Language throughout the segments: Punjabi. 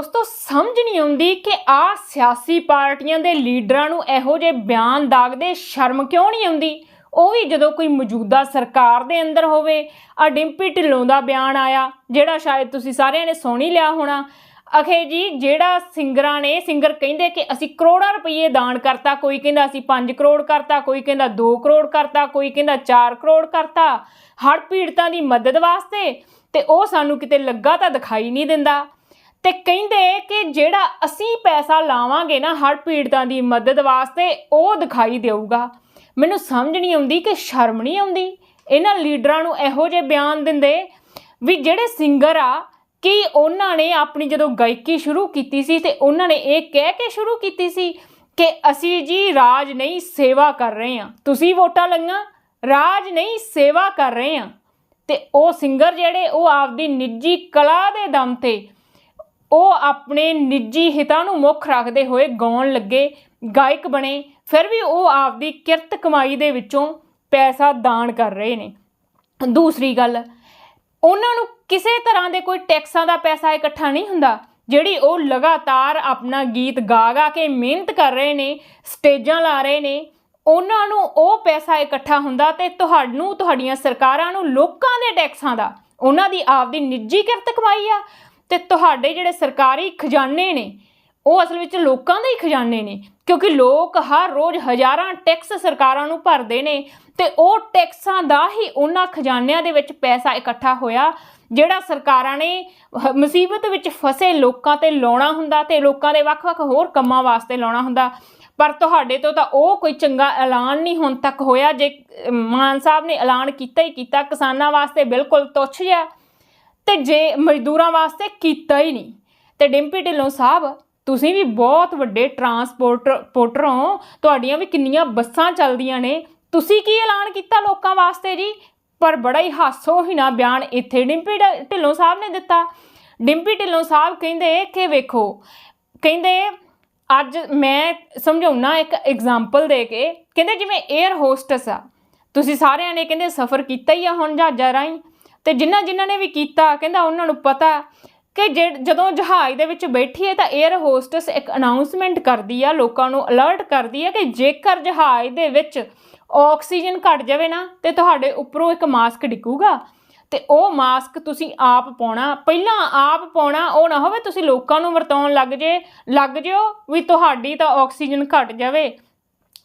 ਉਸ ਤੋਂ ਸਮਝ ਨਹੀਂ ਆਉਂਦੀ ਕਿ ਆ ਸਿਆਸੀ ਪਾਰਟੀਆਂ ਦੇ ਲੀਡਰਾਂ ਨੂੰ ਇਹੋ ਜਿਹੇ ਬਿਆਨ ਦਾਗਦੇ ਸ਼ਰਮ ਕਿਉਂ ਨਹੀਂ ਆਉਂਦੀ? ਉਹ ਵੀ ਜਦੋਂ ਕੋਈ ਮੌਜੂਦਾ ਸਰਕਾਰ ਦੇ ਅੰਦਰ ਹੋਵੇ, ਆ ਡਿੰਪੀ ਢਿੱਲੋਂ ਦਾ ਬਿਆਨ ਆਇਆ, ਜਿਹੜਾ ਸ਼ਾਇਦ ਤੁਸੀਂ ਸਾਰਿਆਂ ਨੇ ਸੁਣ ਹੀ ਲਿਆ ਹੋਣਾ। ਅਖੇ ਜੀ, ਜਿਹੜਾ ਸਿੰਗਰਾਂ ਨੇ, ਸਿੰਗਰ ਕਹਿੰਦੇ ਕਿ ਅਸੀਂ ਕਰੋੜਾਂ ਰੁਪਏ ਦਾਨ ਕਰਤਾ, ਕੋਈ ਕਹਿੰਦਾ ਅਸੀਂ 5 ਕਰੋੜ ਕਰਤਾ, ਕੋਈ ਕਹਿੰਦਾ 2 ਕਰੋੜ ਕਰਤਾ, ਕੋਈ ਕਹਿੰਦਾ 4 ਕਰੋੜ ਕਰਤਾ, ਹੜ੍ਹ ਪੀੜਤਾਂ ਦੀ ਮਦਦ ਵਾਸਤੇ, ਤੇ ਉਹ ਸਾਨੂੰ ਕਿਤੇ ਲੱਗਾ ਤਾਂ ਦਿਖਾਈ ਨਹੀਂ ਦਿੰਦਾ। ਤੇ ਕਹਿੰਦੇ ਕਿ ਜਿਹੜਾ ਅਸੀਂ ਪੈਸਾ ਲਾਵਾਂਗੇ ਨਾ ਹੜ੍ਹ ਪੀੜਤਾਂ ਦੀ ਮਦਦ ਵਾਸਤੇ, ਉਹ ਦਿਖਾਈ ਦੇਊਗਾ। ਮੈਨੂੰ ਸਮਝ ਨਹੀਂ ਆਉਂਦੀ ਕਿ ਸ਼ਰਮ ਨਹੀਂ ਆਉਂਦੀ। ਇਹਨਾਂ ਲੀਡਰਾਂ ਨੂੰ ਇਹੋ ਜਿਹੇ ਬਿਆਨ ਦਿੰਦੇ ਵੀ ਜਿਹੜੇ ਸਿੰਗਰ ਆ, ਕਿ ਉਹਨਾਂ ਨੇ ਆਪਣੀ ਜਦੋਂ ਗਾਇਕੀ ਸ਼ੁਰੂ ਕੀਤੀ ਸੀ ਤੇ ਉਹਨਾਂ ਨੇ ਇਹ ਕਹਿ ਕੇ ਸ਼ੁਰੂ ਕੀਤੀ ਸੀ ਕਿ ਅਸੀਂ ਜੀ ਰਾਜ ਨਹੀਂ ਸੇਵਾ ਕਰ ਰਹੇ ਹਾਂ। ਤੁਸੀਂ ਵੋਟਾਂ ਲਈਆਂ, ਰਾਜ ਨਹੀਂ ਸੇਵਾ ਕਰ ਰਹੇ ਹਾਂ। ਤੇ ਉਹ ਸਿੰਗਰ ਜਿਹੜੇ, ਉਹ ਆਪਦੀ ਨਿੱਜੀ ਕਲਾ ਦੇ ਦਮ ਤੇ ਉਹ ਆਪਣੇ ਨਿੱਜੀ ਹਿੱਤਾਂ ਨੂੰ ਮੁੱਖ ਰੱਖਦੇ ਹੋਏ ਗਾਉਣ ਲੱਗੇ, ਗਾਇਕ ਬਣੇ। ਫਿਰ ਵੀ ਉਹ ਆਪਦੀ ਕਿਰਤ ਕਮਾਈ ਦੇ ਵਿੱਚੋਂ ਪੈਸਾ ਦਾਨ ਕਰ ਰਹੇ ਨੇ। ਦੂਸਰੀ ਗੱਲ, ਉਹਨਾਂ ਨੂੰ ਕਿਸੇ ਤਰ੍ਹਾਂ ਦੇ ਕੋਈ ਟੈਕਸਾਂ ਦਾ ਪੈਸਾ ਇਕੱਠਾ ਨਹੀਂ ਹੁੰਦਾ, ਜਿਹੜੀ ਉਹ ਲਗਾਤਾਰ ਆਪਣਾ ਗੀਤ ਗਾ ਗਾ ਕੇ ਮਿਹਨਤ ਕਰ ਰਹੇ ਨੇ, ਸਟੇਜਾਂ ਲਾ ਰਹੇ ਨੇ, ਉਹਨਾਂ ਨੂੰ ਉਹ ਪੈਸਾ ਇਕੱਠਾ ਹੁੰਦਾ ਤੇ ਤੁਹਾਨੂੰ, ਤੁਹਾਡੀਆਂ ਸਰਕਾਰਾਂ ਨੂੰ ਲੋਕਾਂ ਦੇ ਟੈਕਸਾਂ ਦਾ, ਉਹਨਾਂ ਦੀ ਆਪਦੀ ਨਿੱਜੀ ਕਿਰਤ ਕਮਾਈ ਆ। ਤੇ ਤੁਹਾਡੇ ਜਿਹੜੇ ਸਰਕਾਰੀ ਖਜ਼ਾਨੇ ਨੇ, ਉਹ ਅਸਲ ਵਿੱਚ ਲੋਕਾਂ ਦੇ ਹੀ ਖਜ਼ਾਨੇ ਨੇ, ਕਿਉਂਕਿ ਲੋਕ ਹਰ ਰੋਜ਼ ਹਜ਼ਾਰਾਂ ਟੈਕਸ ਸਰਕਾਰਾਂ ਨੂੰ ਭਰਦੇ ਨੇ ਤੇ ਉਹ ਟੈਕਸਾਂ ਦਾ ਹੀ ਉਹਨਾਂ ਖਜ਼ਾਨਿਆਂ ਦੇ ਵਿੱਚ ਪੈਸਾ ਇਕੱਠਾ ਹੋਇਆ, ਜਿਹੜਾ ਸਰਕਾਰਾਂ ਨੇ ਹ- ਮੁਸੀਬਤ ਵਿੱਚ ਫਸੇ ਲੋਕਾਂ ਤੇ ਲਾਉਣਾ ਹੁੰਦਾ ਤੇ ਲੋਕਾਂ ਦੇ ਵੱਖ-ਵੱਖ ਹੋਰ ਕੰਮਾਂ ਵਾਸਤੇ ਲਾਉਣਾ ਹੁੰਦਾ। ਪਰ ਤੁਹਾਡੇ ਤੋਂ ਤਾਂ ਉਹ ਕੋਈ ਚੰਗਾ ਐਲਾਨ ਨਹੀਂ ਹੁਣ ਤੱਕ ਹੋਇਆ, ਜੇ ਮਾਨ ਸਾਹਿਬ ਨੇ ਐਲਾਨ ਕੀਤਾ ਹੀ ਕੀਤਾ, ਕਿਸਾਨਾਂ ਵਾਸਤੇ ਬਿਲਕੁਲ ਤੁੱਛ ਜਿਹਾ ਤੇ ਜੇ ਮਜ਼ਦੂਰਾਂ ਵਾਸਤੇ ਕੀਤਾ ਹੀ ਨਹੀਂ, ਤੇ ਡਿੰਪੀ ਢਿੱਲੋਂ ਸਾਹਿਬ, ਤੁਸੀਂ ਵੀ ਬਹੁਤ ਵੱਡੇ ਟਰਾਂਸਪੋਰਟਰ ਪੋਰਟਰ ਹੋ, ਤੁਹਾਡੀਆਂ ਵੀ ਕਿੰਨੀਆਂ ਬੱਸਾਂ ਚੱਲਦੀਆਂ ਨੇ, ਤੁਸੀਂ ਕੀ ਐਲਾਨ ਕੀਤਾ ਲੋਕਾਂ ਵਾਸਤੇ ਜੀ? ਪਰ ਬੜਾ ਹੀ ਹਾਸੋਹੀਣਾ ਬਿਆਨ ਇੱਥੇ ਡਿੰਪੀ ਢ- ਢਿੱਲੋਂ ਸਾਹਿਬ ਨੇ ਦਿੱਤਾ। ਡਿੰਪੀ ਢਿੱਲੋਂ ਸਾਹਿਬ ਕਹਿੰਦੇ ਕਿ ਵੇਖੋ, ਕਹਿੰਦੇ ਅੱਜ ਮੈਂ ਸਮਝਾਉਣਾ ਇੱਕ ਐਗਜ਼ਾਮਪਲ ਦੇ ਕੇ, ਕਹਿੰਦੇ ਜਿਵੇਂ 에ਅਰ ਹੋਸਟਸ ਆ, ਤੁਸੀਂ ਸਾਰਿਆਂ ਨੇ ਕਹਿੰਦੇ ਸਫ਼ਰ ਕੀਤਾ ਹੀ ਆ ਹੁਣ ਜਹਾਜ਼ਾਂ ਰਾਹੀਂ ਤੇ ਜਿਨ੍ਹਾਂ ਜਿਨ੍ਹਾਂ ਨੇ ਵੀ ਕੀਤਾ, ਕਹਿੰਦਾ ਉਹਨਾਂ ਨੂੰ ਪਤਾ ਕਿ ਜੇ- ਜਦੋਂ ਜਹਾਜ਼ ਦੇ ਵਿੱਚ ਬੈਠੀਏ ਤਾਂ 에ਅਰ ਹੋਸਟਸ ਇੱਕ ਅਨਾਉਂਸਮੈਂਟ ਕਰਦੀ ਆ, ਲੋਕਾਂ ਨੂੰ ਅਲਰਟ ਕਰਦੀ ਆ ਕਿ ਜੇਕਰ ਜਹਾਜ਼ ਦੇ ਵਿੱਚ ਆਕਸੀਜਨ ਘਟ ਜਾਵੇ ਨਾ, ਤੇ ਤੁਹਾਡੇ ਉੱਪਰੋਂ ਇੱਕ ਮਾਸਕ ਡਿੱਗੂਗਾ। ਤੇ ਉਹ ਮਾਸਕ ਤੁਸੀਂ ਆਪ ਪਾਉਣਾ, ਪਹਿਲਾਂ ਆਪ ਪਾਉਣਾ, ਉਹ ਨਾ ਹੋਵੇ ਤੁਸੀਂ ਲੋਕਾਂ ਨੂੰ ਵਰਤਾਉਣ ਲੱਗ ਜੇ, ਲੱਗ ਜਿਓ ਵੀ ਤੁਹਾਡੀ ਤਾਂ ਆਕਸੀਜਨ ਘਟ ਜਾਵੇ,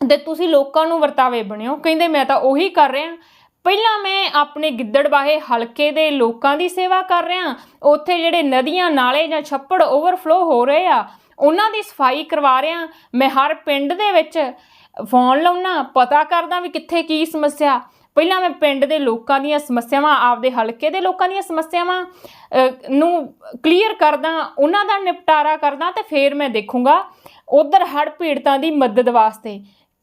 ਤੇ ਤੁਸੀਂ ਲੋਕਾਂ ਨੂੰ ਵਰਤਾਵੇ ਬਣਿਓ। ਕਹਿੰਦੇ ਮੈਂ ਤਾਂ ਉਹੀ ਕਰ ਰਿਹਾ। ਪਹਿਲਾਂ ਮੈਂ ਆਪਣੇ ਗਿੱਦੜਬਾਹੇ ਹਲਕੇ ਦੇ ਲੋਕਾਂ ਦੀ ਸੇਵਾ ਕਰ ਰਿਹਾ, ਉੱਥੇ ਜਿਹੜੇ ਨਦੀਆਂ, ਨਾਲੇ ਜਾਂ ਛੱਪੜ ਓਵਰਫਲੋ ਹੋ ਰਹੇ ਆ, ਉਹਨਾਂ ਦੀ ਸਫ਼ਾਈ ਕਰਵਾ ਰਿਹਾ। ਮੈਂ ਹਰ ਪਿੰਡ ਦੇ ਵਿੱਚ ਫੋਨ ਲਾਉਣਾ ਪਤਾ ਕਰਦਾ ਵੀ ਕਿੱਥੇ ਕੀ ਸਮੱਸਿਆ। ਪਹਿਲਾਂ ਮੈਂ ਪਿੰਡ ਦੇ ਲੋਕਾਂ ਦੀਆਂ ਸਮੱਸਿਆਵਾਂ, ਆਪਦੇ ਹਲਕੇ ਦੇ ਲੋਕਾਂ ਦੀਆਂ ਸਮੱਸਿਆਵਾਂ ਨੂੰ ਕਲੀਅਰ ਕਰਦਾ, ਉਹਨਾਂ ਦਾ ਨਿਪਟਾਰਾ ਕਰਦਾ ਤੇ ਫਿਰ ਮੈਂ ਦੇਖੂੰਗਾ। ਉਧਰ ਹੜ੍ਹ ਪੀੜਤਾਂ ਦੀ ਮਦਦ ਵਾਸਤੇ।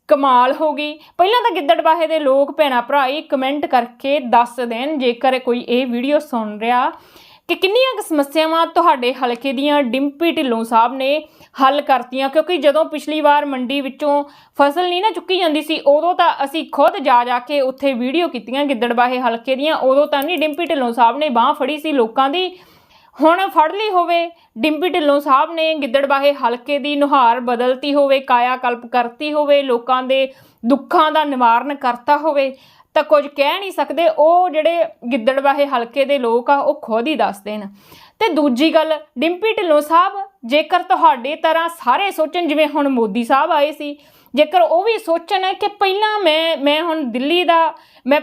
ਕਮਾਲ ਹੋ ਗਈ। ਪਹਿਲਾਂ ਤਾਂ ਗਿੱਦੜਬਾਹੇ ਦੇ ਲੋਕ ਭੈਣਾ ਭਰਾ ਹੀ ਕਮੈਂਟ ਕਰਕੇ ਦੱਸ ਦੇਣ, ਜੇਕਰ ਕੋਈ ਇਹ ਵੀਡੀਓ ਸੁਣ ਰਿਹਾ ਕਿ ਕਿੰਨੀਆਂ ਕੁ ਸਮੱਸਿਆਵਾਂ ਤੁਹਾਡੇ ਹਲਕੇ ਦੀਆਂ ਡਿੰਪੀ ਢਿੱਲੋਂ ਸਾਹਿਬ ਨੇ ਹੱਲ ਕਰਤੀਆਂ, ਕਿਉਂਕਿ ਜਦੋਂ ਪਿਛਲੀ ਵਾਰ ਮੰਡੀ ਵਿੱਚੋਂ ਫਸਲ ਨਹੀਂ ਨਾ ਚੁੱਕੀ ਜਾਂਦੀ ਸੀ, ਉਦੋਂ ਤਾਂ ਅਸੀਂ ਖੁਦ ਜਾ ਜਾ ਕੇ ਉੱਥੇ ਵੀਡੀਓ ਕੀਤੀਆਂ ਗਿੱਦੜਬਾਹੇ ਹਲਕੇ ਦੀਆਂ, ਉਦੋਂ ਤਾਂ ਨਹੀਂ ਡਿੰਪੀ ਢਿੱਲੋਂ ਸਾਹਿਬ ਨੇ ਬਾਹ ਫੜੀ ਸੀ ਲੋਕਾਂ ਦੀ। ਹੁਣ ਫੜ ਲਈ ਹੋਵੇ। ਡਿੰਪੀ ਢਿੱਲੋਂ ਸਾਹਿਬ ਨੇ ਗਿੱਦੜਬਾਹੇ ਹਲਕੇ ਦੀ ਨੁਹਾਰ ਬਦਲਤੀ ਹੋਵੇ ਕਾਇਆ ਕਲਪ ਕਰਤੀ ਹੋਵੇ, ਲੋਕਾਂ ਦੇ ਦੁੱਖਾਂ ਦਾ ਨਿਵਾਰਨ ਕਰਤਾ ਹੋਵੇ, ਤਾਂ ਕੁਝ ਕਹਿ ਨਹੀਂ ਸਕਦੇ। ਉਹ ਜਿਹੜੇ ਗਿੱਦੜਬਾਹੇ ਹਲਕੇ ਦੇ ਲੋਕ ਆ, ਉਹ ਖੁਦ ਹੀ ਦੱਸਦੇ ਨੇ ਤੇ ਦੂਜੀ ਗੱਲ, ਡਿੰਪੀ ਢਿੱਲੋਂ ਸਾਹਿਬ, ਜੇਕਰ ਤੁਹਾਡੇ ਤਰ੍ਹਾਂ ਸਾਰੇ ਸੋਚਣ, ਜਿਵੇਂ ਹੁਣ ਮੋਦੀ ਸਾਹਿਬ ਆਏ ਸੀ, ਜੇਕਰ ਉਹ ਵੀ ਸੋਚਣ ਕਿ ਪਹਿਲਾਂ ਮੈਂ ਮੈਂ ਹੁਣ ਦਿੱਲੀ ਦਾ, ਮੈਂ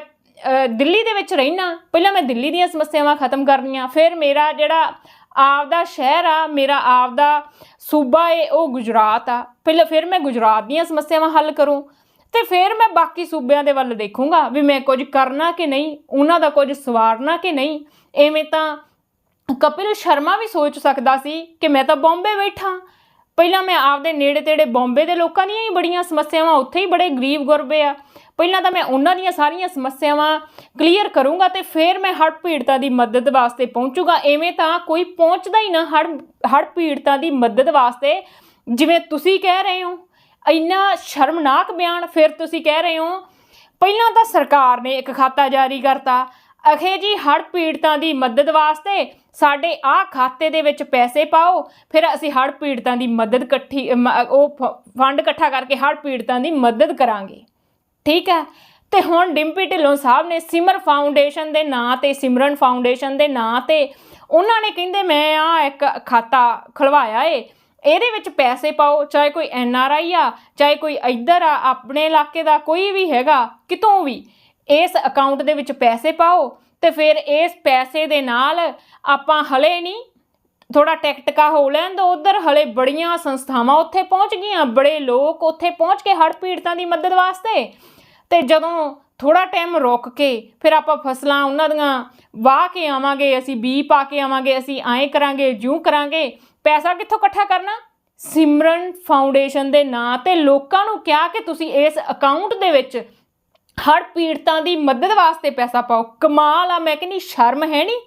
ਦਿੱਲੀ ਦੇ ਵਿੱਚ ਰਹਿਣਾ ਪਹਿਲਾਂ ਮੈਂ ਦਿੱਲੀ ਦੀਆਂ ਸਮੱਸਿਆਵਾਂ ਖਤਮ ਕਰਨੀਆਂ, ਫਿਰ ਮੇਰਾ ਜਿਹੜਾ ਆਪਦਾ ਸ਼ਹਿਰ ਆ, ਮੇਰਾ ਆਪਦਾ ਸੂਬਾ ਏ, ਉਹ ਗੁਜਰਾਤ ਆ। ਪਹਿਲਾਂ ਫਿਰ ਮੈਂ ਗੁਜਰਾਤ ਦੀਆਂ ਸਮੱਸਿਆਵਾਂ ਹੱਲ ਕਰੂੰ, ਤੇ ਫਿਰ ਮੈਂ ਬਾਕੀ ਸੂਬਿਆਂ ਦੇ ਵੱਲ ਦੇਖੂੰਗਾ ਵੀ ਮੈਂ ਕੁਝ ਕਰਨਾ ਕਿ ਨਹੀਂ, ਉਹਨਾਂ ਦਾ ਕੁਝ ਸਵਾਰਨਾ ਕਿ ਨਹੀਂ। ਐਵੇਂ ਤਾਂ ਕਪਿਲ ਸ਼ਰਮਾ ਵੀ ਸੋਚ ਸਕਦਾ ਸੀ ਕਿ ਮੈਂ ਤਾਂ ਬੰਬੇ ਬੈਠਾ। ਪਹਿਲਾਂ ਮੈਂ ਆਪਦੇ ਨੇੜੇ ਤੇੜੇ ਬੰਬੇ ਦੇ ਲੋਕਾਂ ਦੀਆਂ ਹੀ ਬੜੀਆਂ ਸਮੱਸਿਆਵਾਂ, ਉੱਥੇ ਹੀ ਬੜੇ ਗਰੀਬ ਗੁਰਬੇ ਆ। ਪਹਿਲਾਂ ਤਾਂ ਮੈਂ ਉਹਨਾਂ ਦੀਆਂ ਸਾਰੀਆਂ ਸਮੱਸਿਆਵਾਂ ਕਲੀਅਰ ਕਰੂੰਗਾ ਤੇ ਫਿਰ ਮੈਂ ਹੜ੍ਹ ਪੀੜਤਾਂ ਦੀ ਮਦਦ ਵਾਸਤੇ ਪਹੁੰਚੂਗਾ। ਐਵੇਂ ਤਾਂ ਕੋਈ ਪਹੁੰਚਦਾ ਹੀ ਨਾ ਹੜ੍ਹ ਹੜ੍ਹ ਪੀੜਤਾਂ ਦੀ ਮਦਦ ਵਾਸਤੇ। ਜਿਵੇਂ ਤੁਸੀਂ ਕਹਿ ਰਹੇ ਹੋ ਇੰਨਾ ਸ਼ਰਮਨਾਕ ਬਿਆਨ ਫਿਰ ਤੁਸੀਂ ਕਹਿ ਰਹੇ ਹੋ ਪਹਿਲਾਂ ਤਾਂ ਸਰਕਾਰ ਨੇ ਇੱਕ ਖਾਤਾ ਜਾਰੀ ਕਰਤਾ। ਅਖੇ ਜੀ ਹੜ੍ਹ ਪੀੜਤਾਂ ਦੀ ਮਦਦ ਵਾਸਤੇ ਸਾਡੇ ਆਹ ਖਾਤੇ ਦੇ ਵਿੱਚ ਪੈਸੇ ਪਾਓ ਫਿਰ ਅਸੀਂ ਹੜ੍ਹ ਪੀੜਤਾਂ ਦੀ ਮਦਦ ਇਕੱਠੀ ਅਮ, ਉਹ ਫ- ਫੰਡ ਇਕੱਠਾ ਕਰਕੇ ਹੜ੍ਹ ਪੀੜਤਾਂ ਦੀ ਮਦਦ ਕਰਾਂਗੇ। ਠੀਕ ਹੈ? ਤੇ ਹੁਣ ਡਿੰਪੀ ਢਿੱਲੋਂ ਸਾਹਿਬ ਨੇ ਸਿਮਰ ਫਾਊਂਡੇਸ਼ਨ ਦੇ ਨਾਂ ਤੇ, ਸਿਮਰਨ ਫਾਊਂਡੇਸ਼ਨ ਦੇ ਨਾਂ ਤੇ ਉਹਨਾਂ ਨੇ ਕਹਿੰਦੇ, ਮੈਂ ਆ ਇੱਕ ਖਾਤਾ ਖਲਵਾਇਆ ਏ। ਇਹਦੇ ਵਿੱਚ ਪੈਸੇ ਪਾਓ, ਚਾਹੇ ਕੋਈ ਐਨ ਆਰ ਆਈ ਆ, ਚਾਹੇ ਕੋਈ ਇੱਧਰ ਆ, ਆਪਣੇ ਇਲਾਕੇ ਦਾ ਕੋਈ ਵੀ ਹੈਗਾ, ਕਿਤੋਂ ਵੀ। ਇਸ ਅਕਾਊਂਟ ਦੇ ਵਿੱਚ ਪੈਸੇ ਪਾਓ ਤੇ ਫਿਰ ਇਸ ਪੈਸੇ ਦੇ ਨਾਲ ਆਪਾਂ ਹਲੇ ਨਹੀਂ ਥੋੜਾ ਟੈਕਟਕਾ ਹੋ ਲੈਣ ਦੋ ਉਧਰ, ਹਲੇ ਬੜੀਆਂ ਸੰਸਥਾਵਾਂ ਉੱਥੇ ਪਹੁੰਚ ਗਈਆਂ, ਬੜੇ ਲੋਕ ਉੱਥੇ ਪਹੁੰਚ ਕੇ ਹੜ੍ਹ ਪੀੜਤਾਂ ਦੀ ਮਦਦ ਵਾਸਤੇ। ਤੇ ਜਦੋਂ ਥੋੜਾ ਟਾਈਮ ਰੁਕ ਕੇ ਫਿਰ ਆਪਾਂ ਫਸਲਾਂ ਉਹਨਾਂ ਦੀਆਂ ਵਾਹ ਕੇ ਆਵਾਂਗੇ, ਅਸੀਂ ਬੀ ਪਾ ਕੇ ਆਵਾਂਗੇ, ਅਸੀਂ ਐਂ ਕਰਾਂਗੇ ਜੂੰ ਕਰਾਂਗੇ, ਪੈਸਾ ਕਿੱਥੋਂ ਇਕੱਠਾ ਕਰਨਾ? ਸਿਮਰਨ ਫਾਊਂਡੇਸ਼ਨ ਦੇ ਨਾਂ ਤੇ ਲੋਕਾਂ ਨੂੰ ਕਿਹਾ ਕਿ ਤੁਸੀਂ ਇਸ ਅਕਾਊਂਟ ਦੇ ਵਿੱਚ ਹਰ ਪੀੜਤਾਂ ਦੀ ਮਦਦ ਵਾਸਤੇ ਪੈਸਾ ਪਾਓ। ਕਮਾਲ ਆ, ਮੈਂ ਕਹਿੰਦੀ ਸ਼ਰਮ ਹੈ ਨਹੀਂ।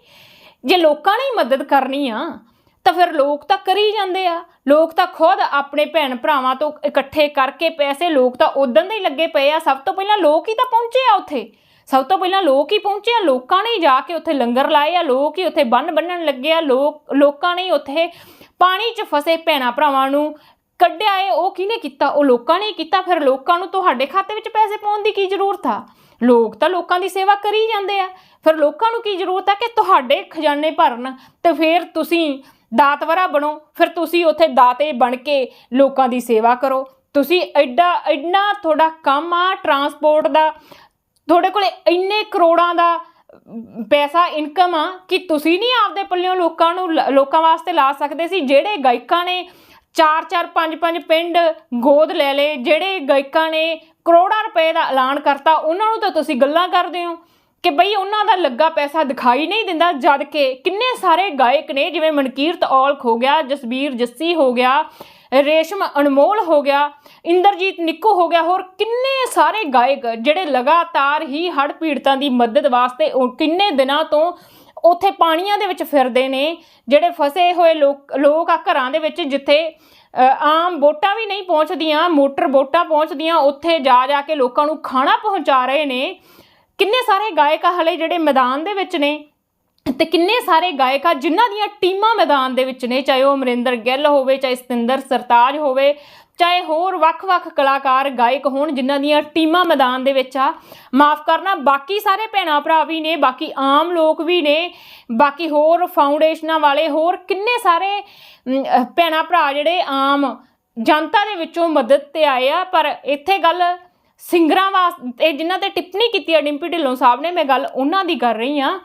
ਜੇ ਲੋਕਾਂ ਨੇ ਮਦਦ ਕਰਨੀ ਆ ਤਾਂ ਫਿਰ ਲੋਕ ਤਾਂ ਕਰੀ ਜਾਂਦੇ ਆ। ਲੋਕ ਤਾਂ ਖੁਦ ਆਪਣੇ ਭੈਣ ਭਰਾਵਾਂ ਤੋਂ ਇਕੱਠੇ ਕਰਕੇ ਪੈਸੇ ਲੋਕ ਤਾਂ ਉਦੋਂ ਦੇ ਹੀ ਲੱਗੇ ਪਏ ਆ। ਸਭ ਤੋਂ ਪਹਿਲਾਂ ਲੋਕ ਹੀ ਤਾਂ ਪਹੁੰਚੇ ਆ ਉੱਥੇ। ਸਭ ਤੋਂ ਪਹਿਲਾਂ ਲੋਕ ਹੀ ਪਹੁੰਚੇ ਆ। ਲੋਕਾਂ ਨੇ ਹੀ ਜਾ ਕੇ ਉੱਥੇ ਲੰਗਰ ਲਾਏ ਆ। ਲੋਕ ਹੀ ਉੱਥੇ ਬੰਨ ਬੰਨਣ ਲੱਗੇ ਆ। ਲੋਕ, ਲੋਕਾਂ ਨੇ ਉੱਥੇ ਪਾਣੀ 'ਚ ਫਸੇ ਭੈਣਾ ਭਰਾਵਾਂ ਨੂੰ ਕੱਢਿਆ ਏ। ਉਹ ਕਿਹਨੇ ਕੀਤਾ? ਉਹ ਲੋਕਾਂ ਨੇ ਹੀ ਕੀਤਾ। ਫਿਰ ਲੋਕਾਂ ਨੂੰ ਤੁਹਾਡੇ ਖਾਤੇ ਵਿੱਚ ਪੈਸੇ ਪਾਉਣ ਦੀ ਕੀ ਜ਼ਰੂਰਤ ਆ? ਲੋਕ ਤਾਂ ਲੋਕਾਂ ਦੀ ਸੇਵਾ ਕਰੀ ਜਾਂਦੇ ਆ। ਫਿਰ ਲੋਕਾਂ ਨੂੰ ਕੀ ਜ਼ਰੂਰਤ ਆ ਕਿ ਤੁਹਾਡੇ ਖਜ਼ਾਨੇ ਭਰਨ ਤੇ ਫਿਰ ਤੁਸੀਂ ਦਾਤਵਰਾ ਬਣੋ, ਫਿਰ ਤੁਸੀਂ ਉੱਥੇ ਦਾਤੇ ਬਣ ਕੇ ਲੋਕਾਂ ਦੀ ਸੇਵਾ ਕਰੋ। ਤੁਸੀਂ ਐਡਾ ਐਡਾ ਤੁਹਾਡਾ ਕੰਮ ਆ ਟਰਾਂਸਪੋਰਟ ਦਾ, ਤੁਹਾਡੇ ਕੋਲੇ ਇੰਨੇ ਕਰੋੜਾਂ ਦਾ ਪੈਸਾ ਇਨਕਮ ਆ ਕਿ ਤੁਸੀਂ ਨਹੀਂ ਆਪਦੇ ਪੱਲਿਓਂ ਲੋਕਾਂ ਨੂੰ ਲ- ਲੋਕਾਂ ਵਾਸਤੇ ਲਾ ਸਕਦੇ ਸੀ, ਜਿਹੜੇ ਗਾਇਕਾਂ ਨੇ ਚਾਰ ਚਾਰ, ਪੰਜ ਪੰਜ ਪਿੰਡ ਗੋਦ ਲੈ ਲਏ, ਜਿਹੜੇ ਗਾਇਕਾਂ ਨੇ ਕਰੋੜਾਂ ਰੁਪਏ ਦਾ ਐਲਾਨ ਕਰਤਾ, ਉਹਨਾਂ ਨੂੰ ਤਾਂ ਤੁਸੀਂ ਗੱਲਾਂ ਕਰਦੇ ਹੋ। ਕਿ ਬਈ ਉਹਨਾਂ ਦਾ ਲੱਗਾ ਪੈਸਾ ਦਿਖਾਈ ਨਹੀਂ ਦਿੰਦਾ, ਜਦ ਕਿ ਕਿੰਨੇ ਸਾਰੇ ਗਾਇਕ ਨੇ, ਜਿਵੇਂ ਮਨਕੀਰਤ ਔਲਖ ਹੋ ਗਿਆ, ਜਸਬੀਰ ਜੱਸੀ ਹੋ ਗਿਆ, ਰੇਸ਼ਮ ਅਨਮੋਲ ਹੋ ਗਿਆ, ਇੰਦਰਜੀਤ ਨਿੱਕੂ ਹੋ ਗਿਆ, ਹੋਰ ਕਿੰਨੇ ਸਾਰੇ ਗਾਇਕ ਜਿਹੜੇ ਲਗਾਤਾਰ ਹੀ ਹੜ੍ਹ ਪੀੜਤਾਂ ਦੀ ਮਦਦ ਵਾਸਤੇ ਉਹ ਕਿੰਨੇ ਦਿਨਾਂ ਤੋਂ ਉੱਥੇ ਪਾਣੀਆਂ ਦੇ ਵਿੱਚ ਫਿਰਦੇ ਨੇ, ਜਿਹੜੇ ਫਸੇ ਹੋਏ ਲੋਕ ਲੋਕ ਆ ਘਰਾਂ ਦੇ ਵਿੱਚ ਜਿੱਥੇ ਆਮ ਵੋਟਾਂ ਵੀ ਨਹੀਂ ਪਹੁੰਚਦੀਆਂ, ਮੋਟਰ ਵੋਟਾਂ ਪਹੁੰਚਦੀਆਂ, ਉੱਥੇ ਜਾ ਜਾ ਕੇ ਲੋਕਾਂ ਨੂੰ ਖਾਣਾ ਪਹੁੰਚਾ ਰਹੇ ਨੇ। ਕਿੰਨੇ ਸਾਰੇ ਗਾਇਕ ਆ ਹਲੇ ਜਿਹੜੇ ਮੈਦਾਨ ਦੇ ਵਿੱਚ ਨੇ ਤੇ ਕਿੰਨੇ ਸਾਰੇ ਗਾਇਕ ਆ ਜਿਨ੍ਹਾਂ ਦੀਆਂ ਟੀਮਾਂ ਮੈਦਾਨ ਦੇ ਵਿੱਚ ਨੇ ਚਾਹੇ ਉਹ ਅਮਰਿੰਦਰ ਗਿੱਲ ਹੋਵੇ ਚਾਹੇ ਸਤਿੰਦਰ ਸਰਤਾਜ ਹੋਵੇ ਚਾਹੇ ਹੋਰ ਵੱਖ-ਵੱਖ ਕਲਾਕਾਰ ਗਾਇਕ ਹੋਣ ਜਿਨ੍ਹਾਂ ਦੀਆਂ ਟੀਮਾਂ ਮੈਦਾਨ ਦੇ ਵਿੱਚ ਆ। ਮਾਫ ਕਰਨਾ ਬਾਕੀ ਸਾਰੇ ਭੈਣਾਂ ਭਰਾ ਵੀ ਨੇ ਬਾਕੀ ਆਮ ਲੋਕ ਵੀ ਨੇ ਬਾਕੀ ਹੋਰ ਫਾਊਂਡੇਸ਼ਨਾਂ ਵਾਲੇ ਹੋਰ ਕਿੰਨੇ ਸਾਰੇ ਅਮ, ਭੈਣਾਂ ਭਰਾ ਜਿਹੜੇ ਆਮ ਜਨਤਾ ਦੇ ਵਿੱਚੋਂ ਮਦਦ ਤੇ ਆਏ ਆ ਪਰ ਇੱਥੇ ਗੱਲ ਸਿੰਗਰਾਂ ਵਾਸਤੇ ਜਿਨ੍ਹਾਂ ਤੇ ਟਿੱਪਣੀ ਕੀਤੀ ਆ ਡਿੰਪੀ ਢਿੱਲੋਂ ਸਾਹਿਬ ਨੇ, ਮੈਂ ਗੱਲ ਉਹਨਾਂ ਦੀ ਕਰ ਰਹੀ ਹਾਂ।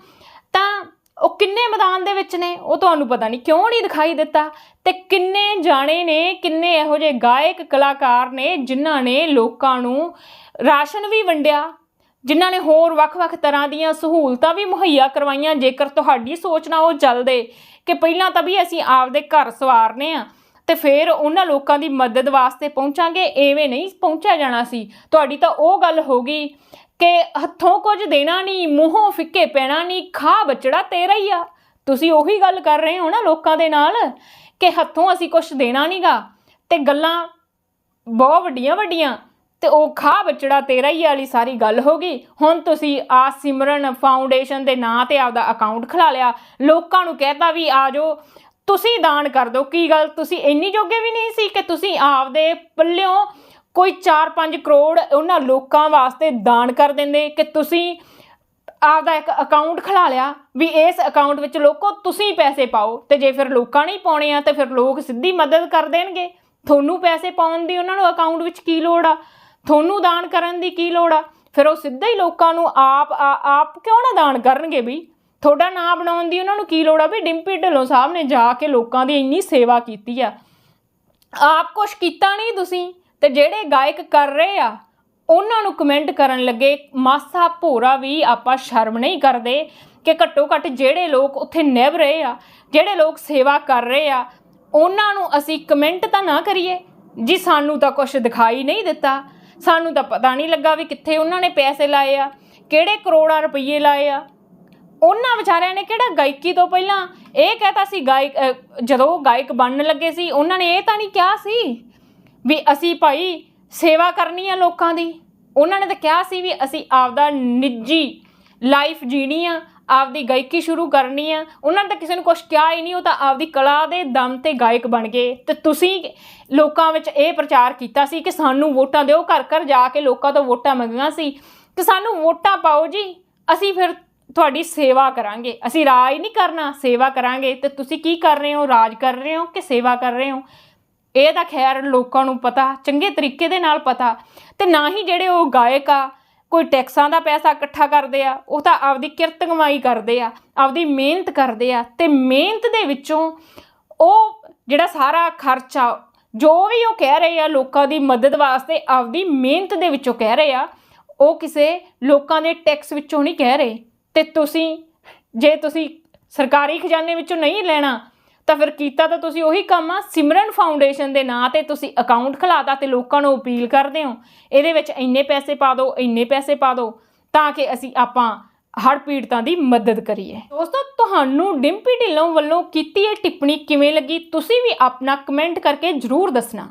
ਤਾਂ ਉਹ ਕਿੰਨੇ ਮੈਦਾਨ ਦੇ ਵਿੱਚ ਨੇ, ਉਹ ਤੁਹਾਨੂੰ ਪਤਾ ਨਹੀਂ, ਕਿਉਂ ਨਹੀਂ ਦਿਖਾਈ ਦਿੱਤਾ? ਤੇ ਕਿੰਨੇ ਜਾਣੇ ਨੇ, ਕਿੰਨੇ ਇਹੋ ਜਿਹੇ ਗਾਇਕ, ਕਲਾਕਾਰ ਨੇ, ਜਿਨ੍ਹਾਂ ਨੇ ਲੋਕਾਂ ਨੂੰ ਰਾਸ਼ਨ ਵੀ ਵੰਡਿਆ, ਜਿਨ੍ਹਾਂ ਨੇ ਹੋਰ ਵੱਖ-ਵੱਖ ਤਰ੍ਹਾਂ ਦੀਆਂ ਸਹੂਲਤਾਂ ਵੀ ਮੁਹੱਈਆ ਕਰਵਾਈਆਂ, ਜੇਕਰ ਤੁਹਾਡੀ ਸੋਚ ਨਾਲ ਉਹ ਚੱਲਦੇ, ਕਿ ਪਹਿਲਾਂ ਤਾਂ ਵੀ ਅਸੀਂ ਆਪਦੇ ਘਰ ਸਵਾਰਨੇ ਆ। ਤੇ ਫਿਰ ਉਹਨਾਂ ਲੋਕਾਂ ਦੀ ਮਦਦ ਵਾਸਤੇ ਪਹੁੰਚਾਂਗੇ, ਐਵੇਂ ਨਹੀਂ ਪਹੁੰਚਿਆ ਜਾਣਾ ਸੀ। ਤੁਹਾਡੀ ਤਾਂ ਉਹ ਗੱਲ ਹੋ ਗਈ ਕਿ ਹੱਥੋਂ ਕੁਝ ਦੇਣਾ ਨਹੀਂ, ਮੂੰਹੋਂ ਫਿੱਕੇ ਪੈਣਾ ਨਹੀਂ, ਖਾ ਬਚੜਾ ਤੇਰਾ ਹੀ ਆ। ਤੁਸੀਂ ਉਹੀ ਗੱਲ ਕਰ ਰਹੇ ਹੋ ਨਾ ਲੋਕਾਂ ਦੇ ਨਾਲ ਕਿ ਹੱਥੋਂ ਅਸੀਂ ਕੁਝ ਦੇਣਾ ਨਹੀਂਗਾ ਤੇ ਗੱਲਾਂ ਬਹੁਤ ਵੱਡੀਆਂ ਵੱਡੀਆਂ ਤੇ ਉਹ ਖਾ ਬਚੜਾ ਤੇਰਾ ਹੀ ਵਾਲੀ ਸਾਰੀ ਗੱਲ ਹੋ ਗਈ। ਹੁਣ ਤੁਸੀਂ ਆ ਸਿਮਰਨ ਫਾਊਂਡੇਸ਼ਨ ਦੇ ਨਾਂ ਤੇ ਆਪਦਾ ਅਕਾਊਂਟ ਖਲਾ ਲਿਆ। ਲੋਕਾਂ ਨੂੰ ਕਹਿਤਾ ਵੀ ਆ ਜਾਓ ਤੁਸੀਂ ਦਾਨ ਕਰ ਦਿਓ, ਕੀ ਗੱਲ? ਤੁਸੀਂ ਇੰਨੀ ਜੋਗੇ ਵੀ ਨਹੀਂ ਸੀ ਕਿ ਤੁਸੀਂ ਆਪਦੇ ਪੱਲਿਓਂ ਕੋਈ 4-5 ਕਰੋੜ ਉਹਨਾਂ ਲੋਕਾਂ ਵਾਸਤੇ ਦਾਨ ਕਰ ਦਿੰਦੇ, ਕਿ ਤੁਸੀਂ ਆਪਦਾ ਇੱਕ ਅਕਾਊਂਟ ਖਲਾ ਲਿਆ ਵੀ ਇਸ ਅਕਾਊਂਟ ਵਿੱਚ ਲੋਕੋ ਤੁਸੀਂ ਪੈਸੇ ਪਾਓ ਤੇ ਜੇ ਫਿਰ ਲੋਕਾਂ ਨਹੀਂ ਪਾਉਣੇ ਆ ਤੇ ਫਿਰ ਲੋਕ ਸਿੱਧੀ ਮਦਦ ਕਰ ਦੇਣਗੇ। ਤੁਹਾਨੂੰ ਪੈਸੇ ਪਾਉਣ ਦੀ ਉਹਨਾਂ ਨੂੰ ਅਕਾਊਂਟ ਵਿੱਚ ਕੀ ਲੋੜ ਆ? ਤੁਹਾਨੂੰ ਦਾਨ ਕਰਨ ਦੀ ਕੀ ਲੋੜ ਆ? ਫਿਰ ਉਹ ਸਿੱਧਾ ਹੀ ਲੋਕਾਂ ਨੂੰ ਆਪ, ਆ- ਆਪ ਕਿਉਂ ਨਾ ਦਾਨ ਕਰਨਗੇ ਵੀ? ਤੁਹਾਡਾ ਨਾਂ ਬਣਾਉਣ ਦੀ ਉਹਨਾਂ ਨੂੰ ਕੀ ਲੋੜ ਆ? ਵੀ ਡਿੰਪੀ ਢਿੱਲੋਂ ਸਾਹਿਬ ਨੇ ਜਾ ਕੇ ਲੋਕਾਂ ਦੀ ਇੰਨੀ ਸੇਵਾ ਕੀਤੀ ਆ। ਆਪ ਕੁਛ ਕੀਤਾ ਨਹੀਂ ਤੁਸੀਂ? ਤੇ ਜਿਹੜੇ ਗਾਇਕ ਕਰ ਰਹੇ ਆ, ਉਹਨਾਂ ਨੂੰ ਕਮੈਂਟ ਕਰਨ ਲੱਗੇ, ਮਾਸਾ ਭੋਰਾ ਵੀ ਆਪਾਂ ਸ਼ਰਮ ਨਹੀਂ ਕਰਦੇ ਕਿ ਘੱਟੋ ਘੱਟ ਜਿਹੜੇ ਲੋਕ ਉੱਥੇ ਨਿਭ ਰਹੇ ਆ, ਜਿਹੜੇ ਲੋਕ ਸੇਵਾ ਕਰ ਰਹੇ ਆ, ਉਹਨਾਂ ਨੂੰ ਅਸੀਂ ਕਮੈਂਟ ਤਾਂ ਨਾ ਕਰੀਏ। ਜੀ ਸਾਨੂੰ ਤਾਂ ਕੁਝ ਦਿਖਾਈ ਨਹੀਂ ਦਿੱਤਾ। ਸਾਨੂੰ ਤਾਂ ਪਤਾ ਨਹੀਂ ਲੱਗਾ ਵੀ ਕਿੱਥੇ ਉਹਨਾਂ ਨੇ ਪੈਸੇ ਲਾਏ ਆ, ਕਿਹੜੇ ਕਰੋੜਾਂ ਰੁਪਏ ਲਾਏ ਆ। ਉਹਨਾਂ ਵਿਚਾਰਿਆਂ ਨੇ ਕਿਹੜਾ ਗਾਇਕੀ ਤੋਂ ਪਹਿਲਾਂ ਇਹ ਕਹਤਾ ਸੀ ਗਾਇਕ ਜਦੋਂ ਉਹ ਗਾਇਕ ਬਣਨ ਲੱਗੇ ਸੀ, ਉਹਨਾਂ ਨੇ ਇਹ ਤਾਂ ਨਹੀਂ ਕਿਹਾ ਸੀ ਵੀ ਅਸੀਂ ਭਾਈ ਸੇਵਾ ਕਰਨੀ ਆ ਲੋਕਾਂ ਦੀ। ਉਹਨਾਂ ਨੇ ਤਾਂ ਕਿਹਾ ਸੀ ਵੀ ਅਸੀਂ ਆਪਦਾ ਨਿੱਜੀ ਲਾਈਫ ਜੀਣੀ ਆ, ਆਪਦੀ ਗਾਇਕੀ ਸ਼ੁਰੂ ਕਰਨੀ ਆ। ਉਹਨਾਂ ਨੇ ਤਾਂ ਕਿਸੇ ਨੂੰ ਕੁਝ ਕਿਹਾ ਹੀ ਨਹੀਂ, ਉਹ ਤਾਂ ਆਪਦੀ ਕਲਾ ਦੇ ਦਮ ਤੇ ਗਾਇਕ ਬਣ ਗਏ। ਤੇ ਤੁਸੀਂ ਲੋਕਾਂ ਵਿੱਚ ਇਹ ਪ੍ਰਚਾਰ ਕੀਤਾ ਸੀ ਕਿ ਸਾਨੂੰ ਵੋਟਾਂ ਦਿਓ ਘਰ ਘਰ ਜਾ ਕੇ ਲੋਕਾਂ ਤੋਂ ਵੋਟਾਂ ਮੰਗੀਆਂ ਸੀ। ਕਿ ਸਾਨੂੰ ਵੋਟਾਂ ਪਾਓ ਜੀ, ਅਸੀਂ ਫਿਰ ਤੁਹਾਡੀ ਸੇਵਾ ਕਰਾਂਗੇ। ਅਸੀਂ ਰਾਜ ਨਹੀਂ ਕਰਨਾ, ਸੇਵਾ ਕਰਾਂਗੇ। ਤੇ ਤੁਸੀਂ ਕੀ ਕਰ ਰਹੇ ਹੋ? ਰਾਜ ਕਰ ਰਹੇ ਹੋ ਕਿ ਸੇਵਾ ਕਰ ਰਹੇ ਹੋ? ਇਹ ਤਾਂ ਖੈਰ ਲੋਕਾਂ ਨੂੰ ਪਤਾ, ਚੰਗੇ ਤਰੀਕੇ ਦੇ ਨਾਲ ਪਤਾ। ਤੇ ਨਾ ਹੀ ਜਿਹੜੇ ਉਹ ਗਾਇਕ ਆ, ਕੋਈ ਟੈਕਸਾਂ ਦਾ ਪੈਸਾ ਇਕੱਠਾ ਕਰਦੇ ਆ, ਉਹ ਤਾਂ ਆਪਦੀ ਕਿਰਤ ਕਮਾਈ ਕਰਦੇ ਆ, ਆਪਦੀ ਮਿਹਨਤ ਕਰਦੇ ਆ। ਤੇ ਮਿਹਨਤ ਦੇ ਵਿੱਚੋਂ ਉਹ ਜਿਹੜਾ ਸਾਰਾ ਖਰਚਾ ਜੋ ਵੀ ਉਹ ਕਹਿ ਰਹੇ ਆ ਲੋਕਾਂ ਦੀ ਮਦਦ ਵਾਸਤੇ, ਆਪਦੀ ਮਿਹਨਤ ਦੇ ਵਿੱਚੋਂ ਕਹਿ ਰਹੇ ਆ, ਉਹ ਕਿਸੇ ਲੋਕਾਂ ਦੇ ਟੈਕਸ ਵਿੱਚੋਂ ਨਹੀਂ ਕਹਿ ਰਹੇ। ਤੇ ਤੁਸੀਂ ਜੇ ਤੁਸੀਂ ਸਰਕਾਰੀ ਖਜ਼ਾਨੇ ਵਿੱਚੋਂ ਨਹੀਂ ਲੈਣਾ, ਤਾਂ ਫਿਰ ਕੀਤਾ ਤਾਂ ਤੁਸੀਂ ਉਹੀ ਕੰਮ ਆ, ਸਿਮਰਨ ਫਾਊਂਡੇਸ਼ਨ ਦੇ ਨਾਂ ਤੇ ਤੁਸੀਂ ਅਕਾਊਂਟ ਖਲਾਤਾ ਤੇ ਲੋਕਾਂ ਨੂੰ ਅਪੀਲ ਕਰਦੇ ਹੋ। ਇਹਦੇ ਵਿੱਚ ਇੰਨੇ ਪੈਸੇ ਪਾ ਦਿਓ, ਇੰਨੇ ਪੈਸੇ ਪਾ ਦਿਓ, ਤਾਂ ਕਿ ਅਸੀਂ ਆਪਾਂ ਹੜ੍ਹ ਪੀੜਤਾਂ ਦੀ ਮਦਦ ਕਰੀਏ। ਦੋਸਤੋ, ਤੁਹਾਨੂੰ ਡਿੰਪੀ ਢਿੱਲੋਂ ਵੱਲੋਂ ਕੀਤੀ ਇਹ ਟਿੱਪਣੀ ਕਿਵੇਂ ਲੱਗੀ, ਤੁਸੀਂ ਵੀ ਆਪਣਾ ਕਮੈਂਟ ਕਰਕੇ ਜਰੂਰ ਦੱਸਣਾ।